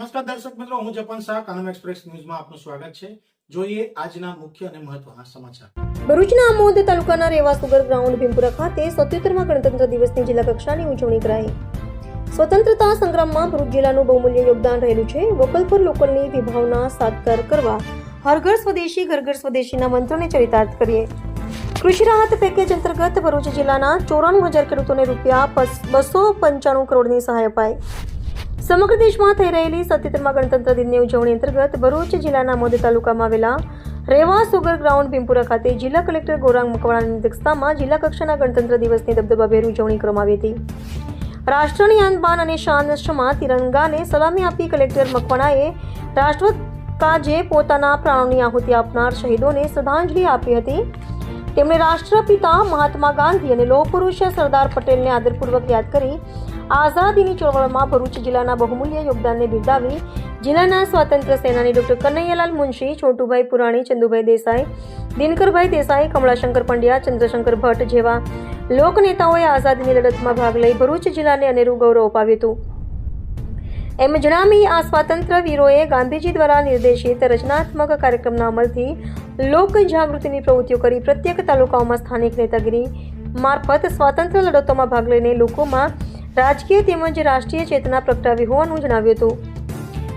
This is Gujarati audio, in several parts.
નમસ્કાર દર્શક મિત્રો, હું જપન શાહ, કાનમ એક્સપ્રેસ ન્યૂઝમાં આપનું સ્વાગત છે. જોઈએ આજના મુખ્ય અને મહત્વના સમાચાર. ભરૂચના આમોદ તાલુકાના રેવા સુગર ગ્રાઉન્ડ ભીમપુરા ખાતે સત્યોતેરમાં ગણતંત્ર દિવસની જિલ્લા કક્ષાની ઉજવણી કરાઈ. સ્વતંત્રતા સંગ્રામમાં ભરૂચ જિલ્લાનું બહુમૂલ્ય યોગદાન રહેલું છે. વોકલ ફોર લોકલની વિભાવના સાકાર કરવા હર ઘર સ્વદેશી ઘર ઘર સ્વદેશીના મંત્રને ચરિતાર્થ કરીએ. કૃષિ રાહત પેકેજ અંતર્ગત ભરૂચ જિલ્લાના ચોરાણું હજાર ખેડૂતોને રૂપિયા બસો પંચાણું કરોડની સહાય અપાઈ. સમગ્ર દેશમાં થઈ રહેલી સત્યોતેરમાં ગણતંત્ર દિનની ઉજવણી અંતર્ગત ભરૂચ જિલ્લાના મોદ તાલુકામાં આવેલા રેવા સુગર ગ્રાઉન્ડ ભીમપુરા ખાતે જિલ્લા કલેક્ટર ગૌરાંગ મકવાણાની અધ્યક્ષતામાં જિલ્લા કક્ષાના ગણતંત્ર દિવસની દબદબાભેર ઉજવણી કરવામાં આવી હતી. રાષ્ટ્રની આનબાન અને શાન શમા તિરંગાને સલામી આપી કલેક્ટર મકવાણાએ રાષ્ટ્રકાજે પોતાના પ્રાણોની આહુતિ આપનાર શહીદોને શ્રદ્ધાંજલિ આપી હતી. તેમણે રાષ્ટ્રપિતા મહાત્મા ગાંધી અને લોહપુરુષ સરદાર પટેલને આદરપૂર્વક યાદ કરી આઝાદીની ચળવળમાં ભરૂચ જિલ્લાના બહુમૂલ્ય યોગદાનને બિરદાવી જિલ્લાના સ્વાતંત્ર્ય સેનાની ડોક્ટર કનૈયાલાલ મુનશી, છોટુભાઈ પુરાણી, ચંદુભાઈ દેસાઈ, દિનકરભાઈ દેસાઈ, કમળાશંકર પંડ્યા, ચંદ્રશંકર ભટ્ટ જેવા લોકનેતાઓએ આઝાદીની લડતમાં ભાગ લઈ ભરૂચ જિલ્લાને અનેરું ગૌરવ અપાવ્યું હતું. એમ જણાવી આ સ્વાતંત્ર્ય વીરોએ ગાંધીજી દ્વારા નિર્દેશિત રચનાત્મક કાર્યક્રમના અમલથી લોક જાગૃતિની પ્રવૃત્તિઓ કરી પ્રત્યેક તાલુકાઓમાં સ્થાનિક નેતાગીરી મારફત સ્વાતંત્ર્ય લડતોમાં ભાગ લઈને લોકોમાં રાજકીય તેમજ રાષ્ટ્રીય ચેતના પ્રગટાવી હોવાનું જણાવ્યું હતું.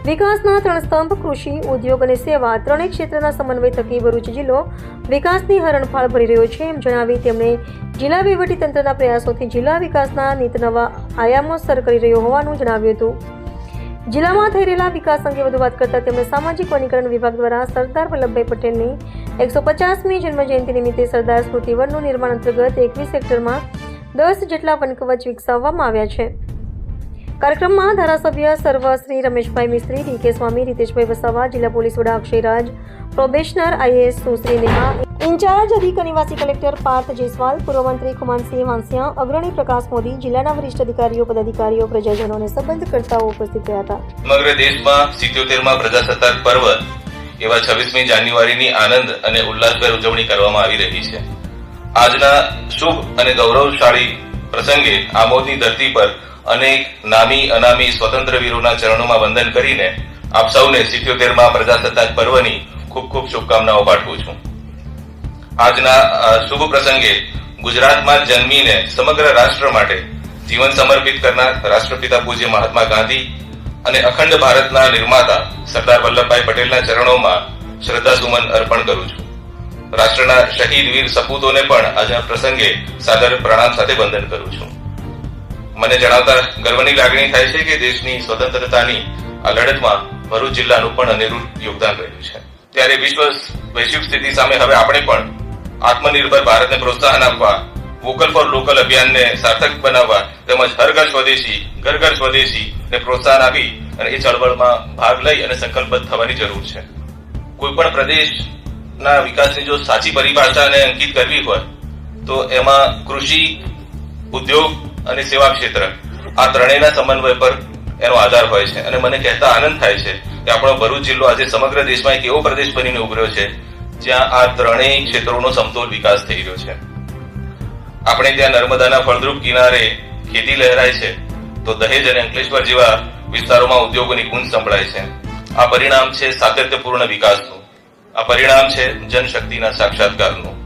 વિકાસના ત્રણ સ્તંભ, કૃષિ, ઉદ્યોગ અને સેવા ત્રણેય ક્ષેત્રના સમન્વય થકી ભરૂચ જિલ્લો વિકાસની હરણફાળ ભરી રહ્યો છે એમ જણાવી તેમણે જિલ્લા વહીવટીતંત્રના પ્રયાસોથી જિલ્લા વિકાસના નીત નવા આયામો સર કરી રહ્યો હોવાનું જણાવ્યું હતું. જિલ્લામાં થઈ રહેલા વિકાસ અંગે વધુ વાત કરતા તેમણે સામાજિક વનીકરણ વિભાગ દ્વારા સરદાર વલ્લભભાઈ પટેલની એકસો પચાસમી જન્મજયંતિ નિમિત્તે સરદાર સ્મૃતિ વનનું નિર્માણ અંતર્ગત એકવીસ હેક્ટરમાં દસ જેટલા વનકવચ વિકસાવવામાં આવ્યા છે. કાર્યક્રમમાં ધારાસભ્ય સર્વ શ્રી રમેશભાઈ મિસ્ત્રી, ડી કે સ્વામી, રીતેશભાઈ વસાવા, જિલ્લા પોલીસ વડા Akshayraj probationer IAS Sushri Neha incharge અધિક નિવાસી કલેક્ટર પાર્થ જયસ્વાલ, પૂર્વ મંત્રી કુમારસિંહ વાંસિયા, અગ્રણી પ્રકાશ મોદી, જિલ્લાના વરિષ્ઠ અધિકારીઓ, પદાધિકારીઓ પ્રજાજનો અને સંબંધકર્તાઓ ઉપસ્થિત રહ્યા હતા. સમગ્ર દેશમાં સિત્યોતેરમાં પ્રજાસત્તાક પર્વ એવા છવ્વીસમી જાન્યુઆરીની આનંદ અને ઉલ્લાસભેર ઉજવણી કરવામાં આવી રહી છે. આજના શુભ અને ગૌરવશાળી પ્રસંગે આમોદની ધરતી પર અનેક નામી, અનામી સ્વતંત્ર વીરોના ચરણોમાં વંદન કરીને આપ સૌને સિત્યોતેરમાં પ્રજાસત્તાક પર્વની ખૂબ ખૂબ શુભકામનાઓ પાઠવું છું. આજના શુભ પ્રસંગે ગુજરાતમાં જન્મીને સમગ્ર રાષ્ટ્ર માટે જીવન સમર્પિત કરનાર રાષ્ટ્રપિતા પૂજ્ય મહાત્મા ગાંધી અને અખંડ ભારતના નિર્માતા સરદાર વલ્લભભાઈ પટેલના ચરણોમાં શ્રદ્ધાસુમન અર્પણ કરું છું. રાષ્ટ્રના શહીદ વીર સપૂતોને પણ આજના પ્રસંગે સાદર પ્રણામ સાથે વંદન કરું છું. મને જણાવતા ગર્વની લાગણી થાય છે કે દેશની સ્વતંત્રતાની આ લડતમાં ભરૂચ જિલ્લાનું પણ અનેરું યોગદાન રહ્યું છે. ત્યારે વિશ્વ વૈશ્વિક સ્થિતિ સામે હવે આપણે પણ આત્મનિર્ભર ભારતને પ્રોત્સાહન આપવા, વોકલ ફોર લોકલ અભિયાનને સાર્થક બનાવવા તેમજ હર ઘર સ્વદેશી, ઘર ઘર સ્વદેશી ને પ્રોત્સાહન આપી અને એ ચળવળમાં ભાગ લઈ અને સંકલ્પબદ્ધ થવાની જરૂર છે. કોઈ પણ પ્રદેશના વિકાસની જો સાચી પરિભાષાને અંકિત કરવી હોય, તો એમાં કૃષિ, ઉદ્યોગ અને સેવા ક્ષેત્ર, આ ત્રણેયના સમન્વય પર એનો આધાર હોય છે. અને મને કહેતા આનંદ થાય છે કે આપણો ભરૂચ જિલ્લો આજે સમગ્ર દેશમાં એક એવો પ્રદેશ બનીને ઉભર્યો છે, જ્યાં આ ત્રણેય ક્ષેત્રોનો સમતોલ વિકાસ થઈ રહ્યો છે. આપણે ત્યાં નર્મદાના ફળદ્રુપ કિનારે ખેતી લહેરાય છે, તો દહેજ અને અંકલેશ્વર જેવા વિસ્તારોમાં ઉદ્યોગોની ગુંજ સંભળાય છે. આ પરિણામ છે સાતત્યપૂર્ણ વિકાસનું. આ પરિણામ છે જનશક્તિના સાક્ષાત્કારનું.